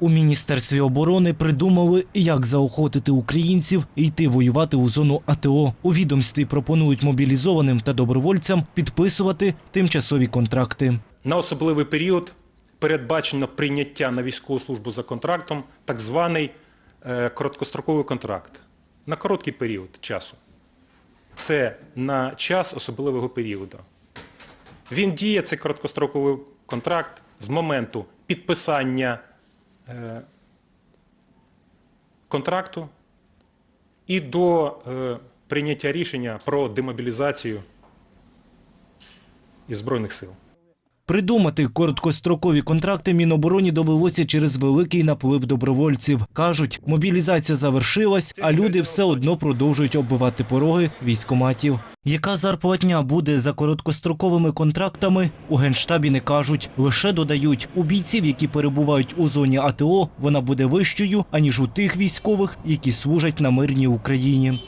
У міністерстві оборони придумали, як заохотити українців йти воювати у зону АТО. У відомстві пропонують мобілізованим та добровольцям підписувати тимчасові контракти. На особливий період передбачено прийняття на військову службу за контрактом, так званий е, короткостроковий контракт. На короткий період часу. Це на час особливого періоду. Він діє, цей короткостроковий контракт, з моменту підписання контракту і до е, прийняття рішення про демобілізацію із Збройних сил. Придумати короткострокові контракти Мінобороні довелося через великий наплив добровольців. Кажуть, мобілізація завершилась, а люди все одно продовжують оббивати пороги військоматів. Яка зарплатня буде за короткостроковими контрактами? У генштабі не кажуть. Лише додають, у бійців, які перебувають у зоні АТО, вона буде вищою, аніж у тих військових, які служать на мирній Україні.